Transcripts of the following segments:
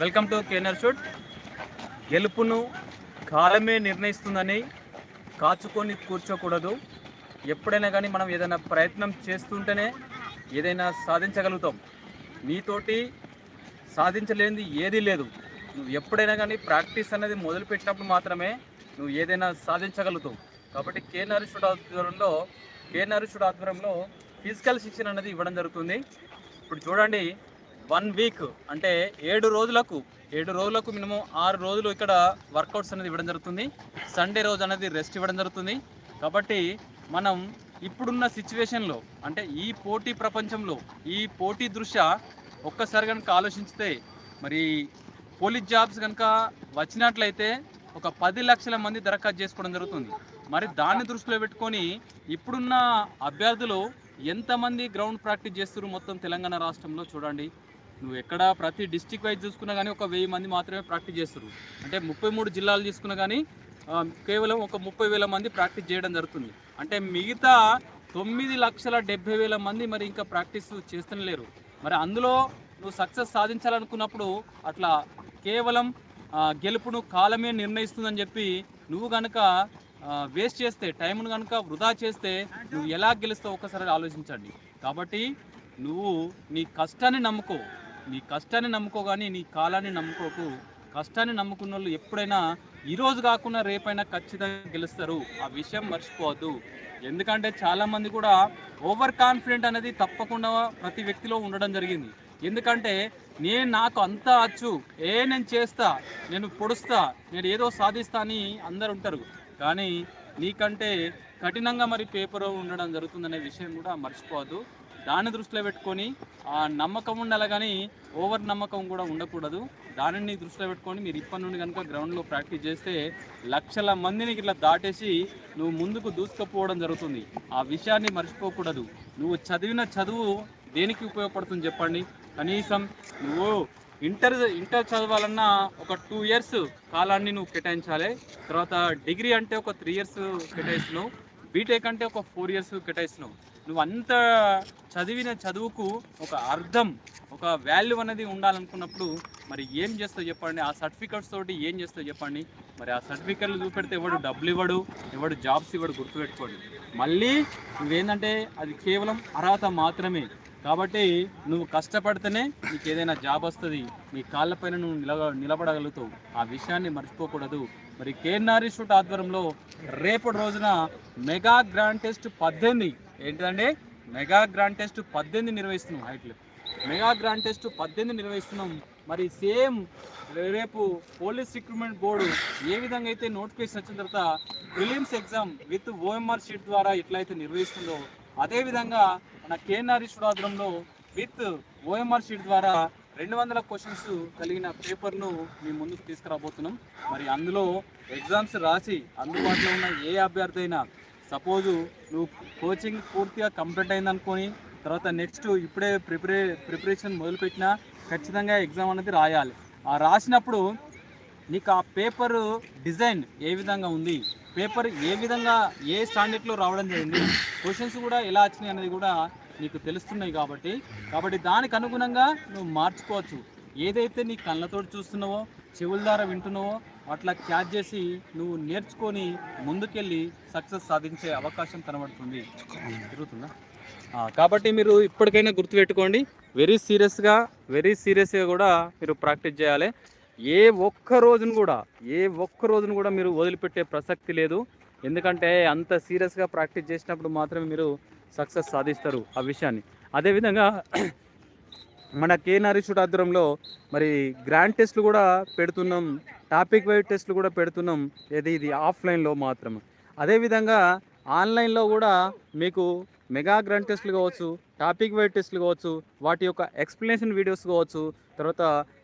Welcome to కేనర్ shoot. గెలుపును కాలమే నిర్ణయిస్తుందని కాచుకొని కూర్చోకూడదు. ఎప్పుడైనా కానీ మనం ఏదైనా ప్రయత్నం చేస్తుంటేనే ఏదైనా సాధించగలుగుతాం. నీతోటి సాధించలేనిది ఏదీ లేదు. నువ్వు ఎప్పుడైనా కానీ ప్రాక్టీస్ అనేది మొదలుపెట్టినప్పుడు మాత్రమే నువ్వు ఏదైనా సాధించగలుగుతావు. కాబట్టి కే నరేషుడు ఆధ్వర్యంలో కే నరేషుడు ఆధ్వర్యంలో ఫిజికల్ శిక్షణ అనేది ఇవ్వడం జరుగుతుంది. ఇప్పుడు చూడండి వన్ వీక్ అంటే ఏడు రోజులకు ఏడు రోజులకు మినిమం ఆరు రోజులు ఇక్కడ వర్కౌట్స్ అనేది ఇవ్వడం జరుగుతుంది. సండే రోజు అనేది రెస్ట్ ఇవ్వడం జరుగుతుంది. కాబట్టి మనం ఇప్పుడున్న సిచ్యువేషన్లో అంటే ఈ పోటీ ప్రపంచంలో ఈ పోటీ దృష్ట్యా ఒక్కసారి కనుక ఆలోచించితే మరి పోలీస్ జాబ్స్ కనుక వచ్చినట్లయితే ఒక పది లక్షల మంది దరఖాస్తు చేసుకోవడం జరుగుతుంది. మరి దాన్ని దృష్టిలో పెట్టుకొని ఇప్పుడున్న అభ్యర్థులు ఎంతమంది గ్రౌండ్ ప్రాక్టీస్ చేస్తున్నారు మొత్తం తెలంగాణ రాష్ట్రంలో చూడండి. నువ్వు ఎక్కడ ప్రతి డిస్టిక్ వైజ్ చూసుకున్నా కానీ ఒక వెయ్యి మంది మాత్రమే ప్రాక్టీస్ చేస్తారు. అంటే ముప్పై మూడు జిల్లాలు తీసుకున్నా కానీ కేవలం ఒక ముప్పై వేల మంది ప్రాక్టీస్ చేయడం జరుగుతుంది. అంటే మిగతా తొమ్మిది లక్షల డెబ్బై వేల మంది మరి ఇంకా ప్రాక్టీస్ చేస్తూనే లేరు. మరి అందులో నువ్వు సక్సెస్ సాధించాలనుకున్నప్పుడు అట్లా కేవలం గెలుపును కాలమే నిర్ణయిస్తుందని చెప్పి నువ్వు కనుక వేస్ట్ చేస్తే టైంను కనుక వృధా చేస్తే నువ్వు ఎలా గెలుస్తావు? ఒకసారి ఆలోచించండి. కాబట్టి నువ్వు నీ కష్టాన్ని నమ్ముకో. నీ కష్టాన్ని నమ్ముకో కానీ నీ కాలాన్ని నమ్ముకోకు. కష్టాన్ని నమ్ముకున్న వాళ్ళు ఎప్పుడైనా ఈరోజు కాకుండా రేపైనా ఖచ్చితంగా గెలుస్తారు. ఆ విషయం మర్చిపోవద్దు. ఎందుకంటే చాలామంది కూడా ఓవర్ కాన్ఫిడెంట్ అనేది తప్పకుండా ప్రతి వ్యక్తిలో ఉండడం జరిగింది. ఎందుకంటే నేను నాకు అంతా అచ్చు ఏ నేను చేస్తా నేను పొడుస్తా నేను ఏదో సాధిస్తా అని అందరు ఉంటారు. కానీ నీకంటే కఠినంగా మరి పేపర్ ఉండడం జరుగుతుందనే విషయం కూడా మర్చిపోవద్దు. దాన్ని దృష్టిలో పెట్టుకొని ఆ నమ్మకం ఉండాలి కానీ ఓవర్ నమ్మకం కూడా ఉండకూడదు. దానిని దృష్టిలో పెట్టుకొని మీరు ఇప్పటి నుండి కనుక గ్రౌండ్లో ప్రాక్టీస్ చేస్తే లక్షల మందిని ఇట్లా దాటేసి నువ్వు ముందుకు దూసుకుపోవడం జరుగుతుంది. ఆ విషయాన్ని మర్చిపోకూడదు. నువ్వు చదివిన చదువు దేనికి ఉపయోగపడుతుంది చెప్పండి? కనీసం నువ్వు ఇంటర్ ఇంటర్ చదవాలన్నా ఒక టూ ఇయర్స్ కాలాన్ని నువ్వు కేటాయించాలి. తర్వాత డిగ్రీ అంటే ఒక త్రీ ఇయర్స్ కేటాయిస్తున్నావు. బీటెక్ అంటే ఒక ఫోర్ ఇయర్స్ కేటాయిస్తున్నావు. నువ్వు అంత చదివిన చదువుకు ఒక అర్థం ఒక వాల్యూ అనేది ఉండాలనుకున్నప్పుడు మరి ఏం చేస్తావు చెప్పండి? ఆ సర్టిఫికెట్స్ తోటి ఏం చేస్తావు చెప్పండి? మరి ఆ సర్టిఫికెట్లు చూపెడితే ఎవడు డబ్బులు ఇవ్వడు ఎవడు జాబ్స్ ఇవ్వడు గుర్తుపెట్టుకోడు. మళ్ళీ నువ్వేంటంటే అది కేవలం అర్హత మాత్రమే. కాబట్టి నువ్వు కష్టపడితేనే నీకు ఏదైనా జాబ్ వస్తుంది నీ కాళ్ళపైన నువ్వు నిలబ నిలబడగలుగుతావు. ఆ విషయాన్ని మర్చిపోకూడదు. మరి కేఎన్ఆర్ ఇన్స్టిట్యూట్ ఆధ్వర్యంలో రేపటి రోజున మెగా గ్రాండ్ టెస్ట్ పద్దెనిమిది. ఏంటిదండి? మెగా గ్రాండ్ టెస్ట్ పద్దెనిమిది నిర్వహిస్తున్నాం హైట్లో మెగా గ్రాండ్ టెస్ట్ పద్దెనిమిది నిర్వహిస్తున్నాం. మరి సేమ్ రేపు పోలీస్ రిక్రూట్మెంట్ బోర్డు ఏ విధంగా అయితే నోటిఫికేషన్ వచ్చిన తర్వాత prelims exam with OMR sheet ద్వారా ఎట్లయితే నిర్వహిస్తుందో అదేవిధంగా మన కేఎన్ఆర్ ఆధ్వర్యంలో విత్ ఓఎంఆర్ షీట్ ద్వారా రెండు వందల క్వశ్చన్స్ కలిగిన పేపర్ను మీ ముందుకు తీసుకురాబోతున్నాం. మరి అందులో ఎగ్జామ్స్ రాసి అందుబాటులో ఉన్న ఏ అభ్యర్థి అయినా సపోజు నువ్వు కోచింగ్ పూర్తిగా కంప్లీట్ అయింది అనుకొని తర్వాత నెక్స్ట్ ఇప్పుడే ప్రిపరే ప్రిపరేషన్ మొదలుపెట్టినా ఖచ్చితంగా ఎగ్జామ్ అనేది రాయాలి. ఆ రాసినప్పుడు నీకు ఆ పేపర్ డిజైన్ ఏ విధంగా ఉంది? పేపర్ ఏ విధంగా ఏ స్టాండర్డ్లో రావడం జరిగింది? క్వశ్చన్స్ కూడా ఎలా వచ్చినాయి అనేది కూడా నీకు తెలుస్తున్నాయి కాబట్టి కాబట్టి దానికి అనుగుణంగా నువ్వు మార్చుకోవచ్చు. ఏదైతే నీ కళ్ళతో చూస్తున్నావో చెవుల ద్వారా వింటున్నావో అట్లా క్యాచ్ చేసి నువ్వు నేర్చుకొని ముందుకెళ్ళి సక్సెస్ సాధించే అవకాశం కనబడుతుంది. జరుగుతుందా? కాబట్టి మీరు ఇప్పటికైనా గుర్తుపెట్టుకోండి వెరీ సీరియస్గా వెరీ సీరియస్గా కూడా మీరు ప్రాక్టీస్ చేయాలి. ఏ ఒక్క రోజును కూడా ఏ ఒక్క రోజును కూడా మీరు వదిలిపెట్టే ప్రసక్తి లేదు. ఎందుకంటే అంత సీరియస్గా ప్రాక్టీస్ చేసినప్పుడు మాత్రమే మీరు సక్సెస్ సాధిస్తారు ఆ విషయాన్ని. అదేవిధంగా మన కే నరీషుడు ఆధ్వర్యంలో మరి గ్రాండ్ టెస్ట్లు కూడా పెడుతున్నాం టాపిక్ వైజ్ టెస్ట్లు కూడా పెడుతున్నాం ఇది ఇది ఆఫ్లైన్లో మాత్రం అదేవిధంగా ఆన్లైన్లో కూడా మీకు మెగా గ్రాండ్ టెస్ట్లు కావచ్చు టాపిక్ వైజ్ టెస్ట్లు కావచ్చు వాటి యొక్క ఎక్స్ప్లెనేషన్ వీడియోస్ కావచ్చు తర్వాత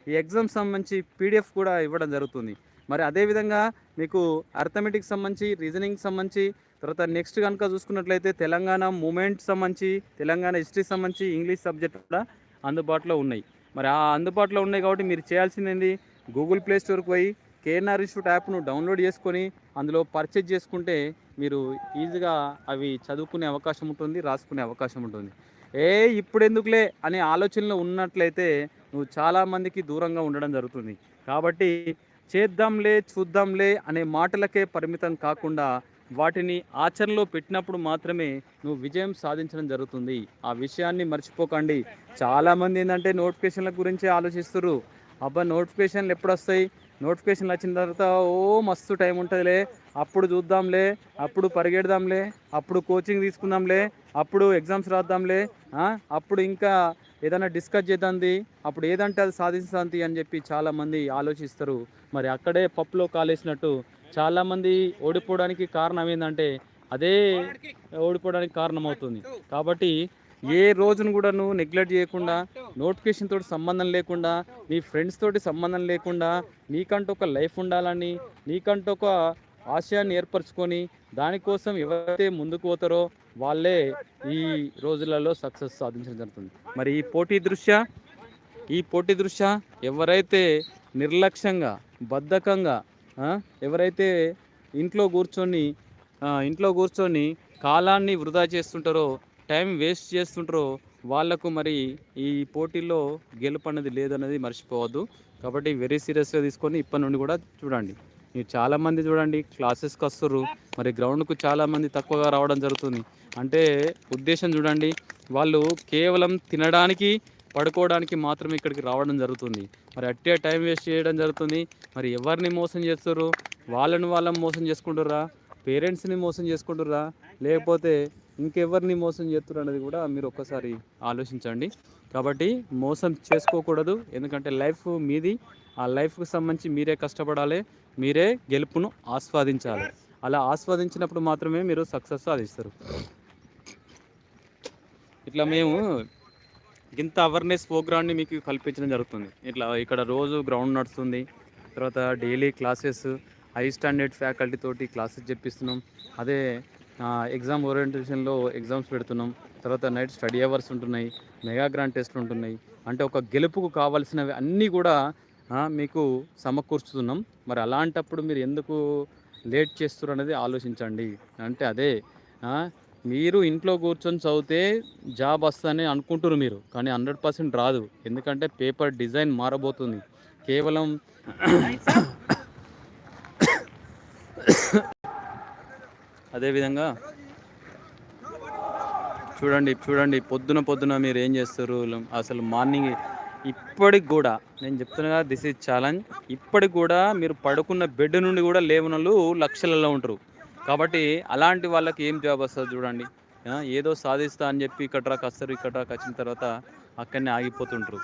ఈ ఎగ్జామ్ సంబంధించి పీడిఎఫ్ కూడా ఇవ్వడం జరుగుతుంది. మరి అదేవిధంగా మీకు అర్థమెటిక్ సంబంధించి రీజనింగ్ సంబంధించి తర్వాత నెక్స్ట్ కనుక చూసుకున్నట్లయితే తెలంగాణ మూమెంట్ సంబంధించి తెలంగాణ హిస్టరీ సంబంధించి ఇంగ్లీష్ సబ్జెక్ట్ కూడా అందుబాటులో ఉన్నాయి. మరి ఆ అందుబాటులో ఉన్నాయి కాబట్టి మీరు చేయాల్సింది ఏంది గూగుల్ ప్లే స్టోర్కి పోయి కేఎన్ఆర్ ఇన్స్టిట్యూట్ యాప్ను డౌన్లోడ్ చేసుకొని అందులో పర్చేజ్ చేసుకుంటే మీరు ఈజీగా అవి చదువుకునే అవకాశం ఉంటుంది రాసుకునే అవకాశం ఉంటుంది. ఏ ఇప్పుడెందుకులే అనే ఆలోచనలో ఉన్నట్లయితే నువ్వు చాలామందికి దూరంగా ఉండడం జరుగుతుంది. కాబట్టి చేద్దాంలే చూద్దాంలే అనే మాటలకే పరిమితం కాకుండా వాటిని ఆచరణలో పెట్టినప్పుడు మాత్రమే నువ్వు విజయం సాధించడం జరుగుతుంది. ఆ విషయాన్ని మర్చిపోకండి. చాలామంది ఏంటంటే నోటిఫికేషన్ల గురించి ఆలోచిస్తారు అబ్బా నోటిఫికేషన్లు ఎప్పుడు వస్తాయి? నోటిఫికేషన్లు వచ్చిన తర్వాత ఓ మస్తు టైం ఉంటుందిలే. అప్పుడు చూద్దాంలే అప్పుడు పరిగెడదాంలే అప్పుడు కోచింగ్ తీసుకుందాంలే అప్పుడు ఎగ్జామ్స్ రాద్దాంలే అప్పుడు ఇంకా ఏదైనా డిస్కస్ చేద్దాంది. అప్పుడు ఏదంటే అది సాధించాంది అని చెప్పి చాలామంది ఆలోచిస్తారు. మరి అక్కడే పప్పులో కాలేసినట్టు చాలామంది ఓడిపోవడానికి కారణం ఏంటంటే అదే ఓడిపోవడానికి కారణం అవుతుంది కాబట్టి ఏ రోజును కూడా నువ్వు నెగ్లెక్ట్ చేయకుండా నోటిఫికేషన్ తోటి సంబంధం లేకుండా నీ ఫ్రెండ్స్ తోటి సంబంధం లేకుండా నీకంటూ ఒక లైఫ్ ఉండాలని నీకంటూ ఒక ఆశయాన్ని ఏర్పరచుకొని దానికోసం ఎవరైతే ముందుకు పోతారో వాళ్ళే ఈ రోజులలో సక్సెస్ సాధించడం జరుగుతుంది. మరి ఈ పోటీ దృష్ట్యా? ఈ పోటీ దృష్ట్యా ఎవరైతే నిర్లక్ష్యంగా బద్ధకంగా ఎవరైతే ఇంట్లో కూర్చొని ఇంట్లో కూర్చొని కాలాన్ని వృధా చేస్తుంటారో టైం వేస్ట్ చేస్తుంటారో వాళ్ళకు మరి ఈ పోటీలో గెలుపు అన్నది లేదన్నది మర్చిపోవద్దు. కాబట్టి వెరీ సీరియస్గా తీసుకొని ఇప్పటి నుండి కూడా చూడండి. మీరు చాలామంది చూడండి క్లాసెస్కి వస్తారు మరి గ్రౌండ్కు చాలామంది తక్కువగా రావడం జరుగుతుంది. అంటే ఉద్దేశం చూడండి వాళ్ళు కేవలం తినడానికి పడుకోవడానికి మాత్రమే ఇక్కడికి రావడం జరుగుతుంది. మరి అట్టే టైం వేస్ట్ చేయడం జరుగుతుంది. మరి ఎవరిని మోసం చేస్తారు వాళ్ళని వాళ్ళని మోసం చేసుకుంటుర్రా? పేరెంట్స్ని మోసం చేసుకుంటుర్రా? లేకపోతే ఇంకెవరిని మోసం చేస్తారు అనేది కూడా మీరు ఒక్కసారి ఆలోచించండి. కాబట్టి మోసం చేసుకోకూడదు. ఎందుకంటే లైఫ్ మీది. ఆ లైఫ్కి సంబంధించి మీరే కష్టపడాలి. మీరే గెలుపును ఆస్వాదించాలి. అలా ఆస్వాదించినప్పుడు మాత్రమే మీరు సక్సెస్ సాధిస్తారు. ఇట్లా మేము ఇంత అవేర్నెస్ ప్రోగ్రామ్ని మీకు కల్పించడం జరుగుతుంది. ఇట్లా ఇక్కడ రోజు గ్రౌండ్ నడుస్తుంది. తర్వాత daily classes high standard faculty తోటి క్లాసెస్ చెప్పిస్తున్నాం. అదే ఎగ్జామ్ ఓరియంటేషన్లో ఎగ్జామ్స్ పెడుతున్నాం. తర్వాత నైట్ స్టడీ అవర్స్ ఉంటున్నాయి. మెగా గ్రాండ్ టెస్ట్లు ఉంటున్నాయి. అంటే ఒక గెలుపుకు కావాల్సినవి అన్నీ కూడా మీకు సమకూర్చుతున్నాం మరి అలాంటప్పుడు మీరు ఎందుకు లేట్ చేస్తున్నారు అనేది ఆలోచించండి. అంటే అదే మీరు ఇంట్లో కూర్చొని చదివితే జాబ్ వస్తుందని అనుకుంటున్నారు మీరు కానీ హండ్రెడ్ పర్సెంట్ రాదు. ఎందుకంటే పేపర్ డిజైన్ మారబోతుంది. కేవలం అదేవిధంగా చూడండి చూడండి పొద్దున పొద్దున మీరు ఏం చేస్తారు? అసలు మార్నింగ్ ఇప్పటికి కూడా నేను చెప్తున్నా దిస్ ఈజ్ ఛాలెంజ్ ఇప్పటికి కూడా మీరు పడుకున్న బెడ్ నుండి కూడా లేవనలు లక్షలలో ఉంటారు. కాబట్టి అలాంటి వాళ్ళకి ఏం జాబ్ వస్తుంది చూడండి. ఏదో సాధిస్తా అని చెప్పి ఇక్కడ రాక వస్తారు ఇక్కడ రాక వచ్చిన తర్వాత అక్కడనే ఆగిపోతుంటారు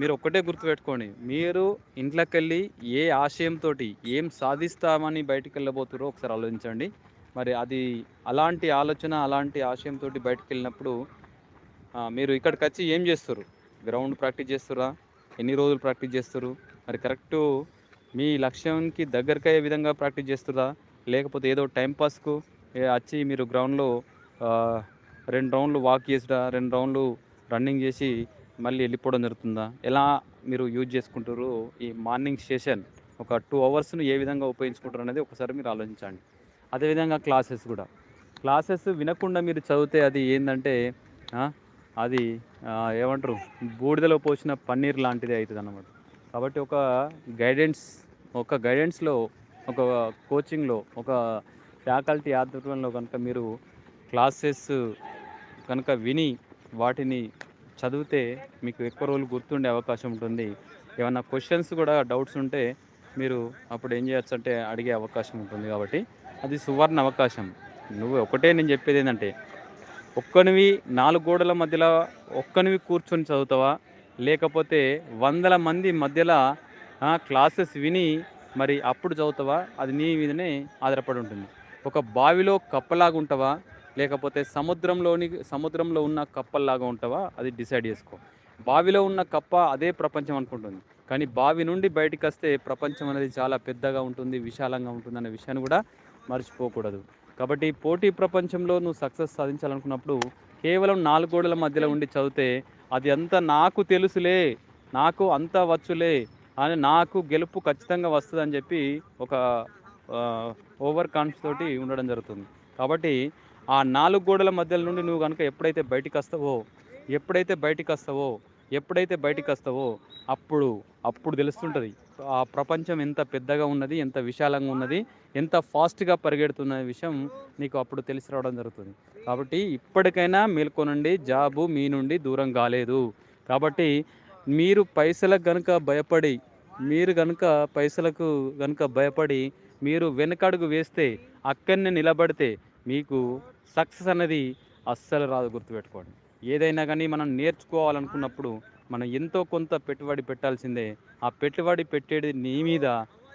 మీరు ఒక్కటే గుర్తుపెట్టుకోండి మీరు ఇంట్లోకి వెళ్ళి ఏ ఆశయంతో ఏం సాధిస్తామని బయటికి వెళ్ళబోతున్నారో ఒకసారి ఆలోచించండి. మరి అది అలాంటి ఆలోచన అలాంటి ఆశయంతో బయటికి వెళ్ళినప్పుడు మీరు ఇక్కడికి వచ్చి ఏం చేస్తారు గ్రౌండ్ ప్రాక్టీస్ చేస్తురా ఎన్ని రోజులు ప్రాక్టీస్ చేస్తారు మరి కరెక్ట్ మీ లక్ష్యానికి దగ్గరకు అయ్యే విధంగా ప్రాక్టీస్ చేస్తురా లేకపోతే ఏదో టైంపాస్కు వచ్చి మీరు గ్రౌండ్లో రెండు రౌండ్లు వాక్ చేసుడా రెండు రౌండ్లు రన్నింగ్ చేసి మళ్ళీ వెళ్ళిపోవడం జరుగుతుందా? ఎలా మీరు యూజ్ చేసుకుంటారు ఈ మార్నింగ్ సెషన్? ఒక టూ అవర్స్ను ఏ విధంగా ఉపయోగించుకుంటారు అనేది ఒకసారి మీరు ఆలోచించండి. అదేవిధంగా క్లాసెస్ కూడా. క్లాసెస్ వినకుండా మీరు చదివితే అది ఏంటంటే అది ఏమంటారు? బూడిదలో పోసిన పన్నీర్ లాంటిది అవుతుంది అన్నమాట కాబట్టి ఒక గైడెన్స్ ఒక గైడెన్స్లో ఒక కోచింగ్లో ఒక ఫ్యాకల్టీ ఆధ్వర్యంలో కనుక మీరు క్లాసెస్ కనుక విని వాటిని చదివితే మీకు ఎక్కువ రోజులు గుర్తుండే అవకాశం ఉంటుంది. ఏమన్నా క్వశ్చన్స్ కూడా డౌట్స్ ఉంటే మీరు అప్పుడు ఏం చేయొచ్చు అంటే అడిగే అవకాశం ఉంటుంది కాబట్టి అది సువర్ణ అవకాశం. నువ్వు ఒకటే నేను చెప్పేది ఏంటంటే ఒక్కనివి నాలుగు గోడల మధ్యలో ఒక్కనివి కూర్చొని చదువుతావా? లేకపోతే వందల మంది మధ్యలో క్లాసెస్ విని మరి అప్పుడు చదువుతావా? అది నీ మీదనే ఆధారపడి ఉంటుంది. ఒక బావిలో కప్పలాగా ఉంటావా? లేకపోతే సముద్రంలోని సముద్రంలో ఉన్న కప్పల్లాగా ఉంటావా? అది డిసైడ్ చేసుకో. బావిలో ఉన్న కప్ప అదే ప్రపంచం అనుకుంటుంది. కానీ బావి నుండి బయటికి వస్తే ప్రపంచం అనేది చాలా పెద్దగా ఉంటుంది విశాలంగా ఉంటుంది అనే విషయాన్ని కూడా మర్చిపోకూడదు. కాబట్టి పోటీ ప్రపంచంలో నువ్వు సక్సెస్ సాధించాలనుకున్నప్పుడు కేవలం నాలుగు గోడల మధ్యలో ఉండి చదివితే అది అంతా నాకు తెలుసులే నాకు అంతా వచ్చులే అని నాకు గెలుపు ఖచ్చితంగా వస్తుందని చెప్పి ఒక ఓవర్ కాన్ఫిడెన్స్ తోటి ఉండడం జరుగుతుంది. కాబట్టి ఆ నాలుగు గోడల మధ్య నుండి నువ్వు కనుక ఎప్పుడైతే బయటికి వస్తావో ఎప్పుడైతే బయటికి వస్తావో ఎప్పుడైతే బయటికి వస్తావో అప్పుడు అప్పుడు తెలుస్తుంటుంది. ఆ ప్రపంచం ఎంత పెద్దగా ఉన్నది ఎంత విశాలంగా ఉన్నది ఎంత ఫాస్ట్గా పరిగెడుతున్న విషయం నీకు అప్పుడు తెలిసి రావడం జరుగుతుంది. కాబట్టి ఇప్పటికైనా మేల్కొనండి జాబు మీ నుండి దూరం కాలేదు. కాబట్టి మీరు పైసలకు కనుక భయపడి మీరు కనుక పైసలకు కనుక భయపడి మీరు వెనకడుగు వేస్తే అక్కడనే నిలబడితే మీకు సక్సెస్ అనేది అస్సలు రాదు గుర్తుపెట్టుకోండి. ఏదైనా కానీ మనం నేర్చుకోవాలనుకున్నప్పుడు మనం ఎంతో కొంత పెట్టుబడి పెట్టాల్సిందే. ఆ పెట్టుబడి పెట్టేది నీ మీద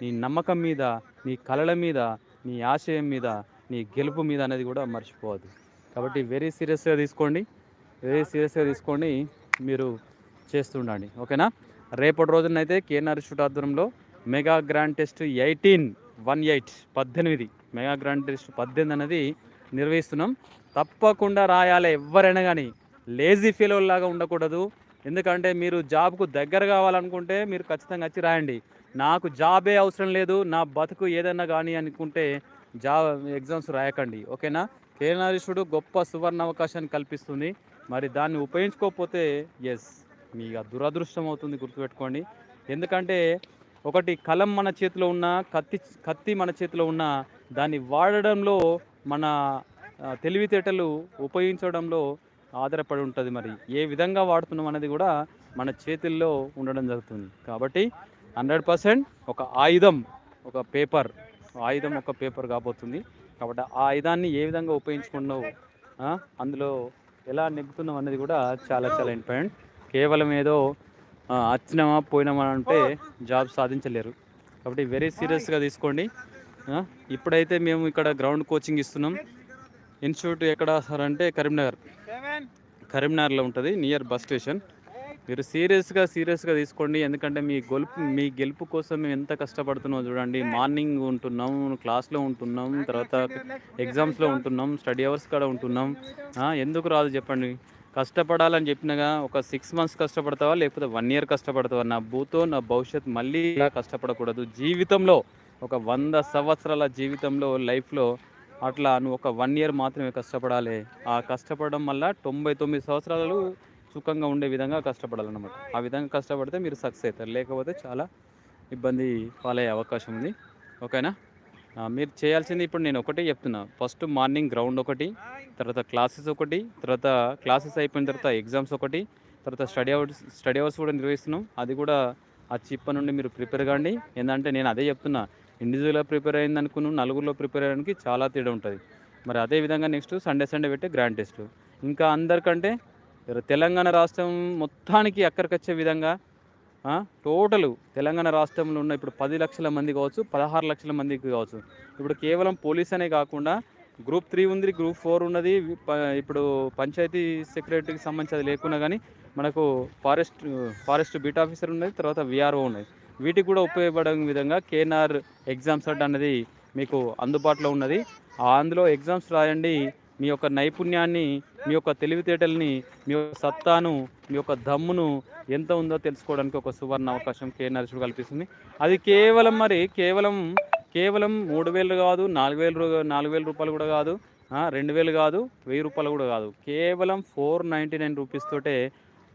నీ నమ్మకం మీద నీ కళల మీద నీ ఆశయం మీద నీ గెలుపు మీద అనేది కూడా మర్చిపోవద్దు. కాబట్టి వెరీ సీరియస్గా తీసుకోండి. వెరీ సీరియస్గా తీసుకోండి. మీరు చేస్తుండండి ఓకేనా? రేపటి రోజునైతే కేఎన్ఆర్ షూట్ ఆధ్వర్యంలో mega grand test eighteen one eight పద్దెనిమిది మెగా గ్రాండ్ టెస్ట్ పద్దెనిమిది అనేది నిర్వహిస్తున్నాం. తప్పకుండా రాయాలి ఎవరైనా కానీ. లేజీ ఫీల్ లాగా ఉండకూడదు. ఎందుకంటే మీరు జాబ్కు దగ్గర కావాలనుకుంటే మీరు ఖచ్చితంగా వచ్చి రాయండి. నాకు జాబే అవసరం లేదు నా బతుకు ఏదైనా కానీ అనుకుంటే జాబ్ ఎగ్జామ్స్ రాయకండి ఓకేనా? కేఎన్ఆర్షుడు గొప్ప సువర్ణ అవకాశాన్ని కల్పిస్తుంది. మరి దాన్ని ఉపయోగించుకోకపోతే ఎస్ మీ దురదృష్టం అవుతుంది గుర్తుపెట్టుకోండి. ఎందుకంటే ఒకటి కలం మన చేతిలో ఉన్న కత్తి కత్తి మన చేతిలో ఉన్న దాన్ని వాడడంలో మన తెలివితేటలు ఉపయోగించడంలో ఆధారపడి ఉంటుంది మరి. ఏ విధంగా వాడుతున్నాం అనేది కూడా మన చేతుల్లో ఉండడం జరుగుతుంది. కాబట్టి హండ్రెడ్ పర్సెంట్ ఒక ఆయుధం ఒక పేపర్ ఆయుధం ఒక పేపర్ కాబోతుంది. కాబట్టి ఆ ఆయుధాన్ని ఏ విధంగా ఉపయోగించుకున్నావు అందులో ఎలా నెగ్గుతున్నాం అనేది కూడా చాలా చాలా ఇంపార్టెంట్. కేవలం ఏదో వచ్చినామా పోయినామా అంటే జాబ్ సాధించలేరు. కాబట్టి వెరీ సీరియస్గా తీసుకోండి. ఇప్పుడైతే మేము ఇక్కడ గ్రౌండ్ కోచింగ్ ఇస్తున్నాం. ఇన్స్టిట్యూట్ ఎక్కడ సార్ అంటే కరీంనగర్. కరీంనగర్లో ఉంటుంది నియర్ బస్ స్టేషన్ మీరు సీరియస్గా సీరియస్గా తీసుకోండి. ఎందుకంటే మీ గెలుపు మీ గెలుపు కోసం మేము ఎంత కష్టపడుతున్నామో చూడండి. మార్నింగ్ ఉంటున్నాం క్లాస్లో ఉంటున్నాం తర్వాత ఎగ్జామ్స్లో ఉంటున్నాం స్టడీ అవర్స్ కూడా ఉంటున్నాం. ఎందుకు రాదు చెప్పండి? కష్టపడాలని చెప్పినగా ఒక సిక్స్ మంత్స్ కష్టపడతావా? లేకపోతే వన్ ఇయర్ కష్టపడతావా? నా భూతో నా భవిష్యత్ మళ్ళీ ఇలా కష్టపడకూడదు. జీవితంలో ఒక వంద సంవత్సరాల జీవితంలో లైఫ్లో అట్లా నువ్వు ఒక వన్ ఇయర్ మాత్రమే కష్టపడాలి. ఆ కష్టపడడం వల్ల తొంభై తొమ్మిది సంవత్సరాలు సుఖంగా ఉండే విధంగా కష్టపడాలన్నమాట. ఆ విధంగా కష్టపడితే మీరు సక్సెస్ అవుతారు. లేకపోతే చాలా ఇబ్బంది పాలయ్యే అవకాశం ఉంది. ఓకేనా? మీరు చేయాల్సింది ఇప్పుడు నేను ఒకటే చెప్తున్నా. ఫస్ట్ మార్నింగ్ గ్రౌండ్ ఒకటి తర్వాత క్లాసెస్ ఒకటి తర్వాత క్లాసెస్ అయిపోయిన తర్వాత ఎగ్జామ్స్ ఒకటి తర్వాత స్టడీ అవర్స్ స్టడీ అవర్స్ కూడా నిర్వహిస్తున్నాం. అది కూడా ఆ చిప్ప నుండి మీరు ప్రిపేర్ కాండి. ఏంటంటే నేను అదే చెప్తున్నా. ఇండివిజువల్గా ప్రిపేర్ అయింది అనుకున్నాను నలుగురిలో ప్రిపేర్ అయ్యడానికి చాలా తేడా ఉంటుంది. మరి అదే విధంగా నెక్స్ట్ సండే సండే పెట్టే గ్రాండ్ టెస్ట్. ఇంకా అందరికంటే తెలంగాణ రాష్ట్రం మొత్తానికి అక్కడికొచ్చే విధంగా టోటల్ తెలంగాణ రాష్ట్రంలో ఉన్న ఇప్పుడు పది లక్షల మంది కావచ్చు పదహారు లక్షల మందికి కావచ్చు. ఇప్పుడు కేవలం పోలీస్ అనే కాకుండా గ్రూప్ త్రీ ఉంది గ్రూప్ ఫోర్ ఉన్నది. ఇప్పుడు పంచాయతీ సెక్రటరీకి సంబంధించి అది లేకున్నా కానీ మనకు ఫారెస్ట్ ఫారెస్ట్ బీట్ ఆఫీసర్ ఉన్నది తర్వాత విఆర్ఓ ఉన్నది. వీటికి కూడా ఉపయోగపడే విధంగా కేఎన్ఆర్ ఎగ్జామ్స్ అడ్డ అనేది మీకు అందుబాటులో ఉన్నది. అందులో ఎగ్జామ్స్ రాయండి. మీ యొక్క నైపుణ్యాన్ని మీ యొక్క తెలివితేటల్ని మీ యొక్క సత్తాను మీ యొక్క దమ్మును ఎంత ఉందో తెలుసుకోవడానికి ఒక సువర్ణ అవకాశం కే నరసుడు కల్పిస్తుంది. అది కేవలం మరి కేవలం కేవలం మూడు వేలు కాదు నాలుగు వేలు నాలుగు వేల రూపాయలు కూడా కాదు రెండు వేలు కాదు వెయ్యి రూపాయలు కూడా కాదు. కేవలం ఫోర్ నైంటీ నైన్ రూపీస్ తోటే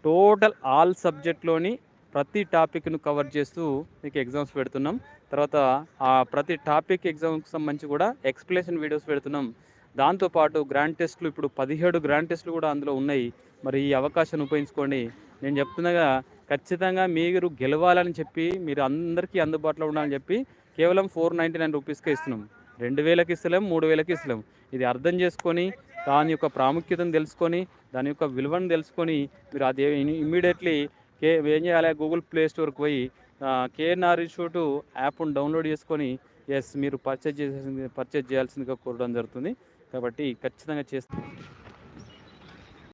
టోటల్ ఆల్ సబ్జెక్ట్లోని ప్రతి టాపిక్ను కవర్ చేస్తూ మీకు ఎగ్జామ్స్ పెడుతున్నాం. తర్వాత ఆ ప్రతి టాపిక్ ఎగ్జామ్కి సంబంధించి కూడా ఎక్స్ప్లెనేషన్ వీడియోస్ పెడుతున్నాం. దాంతోపాటు గ్రాండ్ టెస్ట్లు ఇప్పుడు పదిహేడు గ్రాండ్ టెస్ట్లు కూడా అందులో ఉన్నాయి. మరి ఈ అవకాశాన్ని ఉపయోగించుకోండి. నేను చెప్తున్నాగా ఖచ్చితంగా మీరు గెలవాలని చెప్పి మీరు అందరికీ అందుబాటులో ఉండాలని చెప్పి కేవలం ఫోర్ నైంటీ నైన్ రూపీస్కే ఇస్తున్నాం. రెండు వేలకి ఇస్తలేం మూడు వేలకి ఇస్తలేం. ఇది అర్థం చేసుకొని దాని యొక్క ప్రాముఖ్యతను తెలుసుకొని దాని యొక్క విలువను తెలుసుకొని మీరు అది ఇమ్మీడియట్లీ కే ఏం చేయాలి? గూగుల్ ప్లే స్టోర్కి పోయి కేఎన్ఆర్ ఇన్స్టిట్యూట్ యాప్ను డౌన్లోడ్ చేసుకొని ఎస్ మీరు పర్చేజ్ చేసేసింది పర్చేజ్ చేయాల్సిందిగా కోరడం జరుగుతుంది. కాబట్టి ఖచ్చితంగా చేస్తే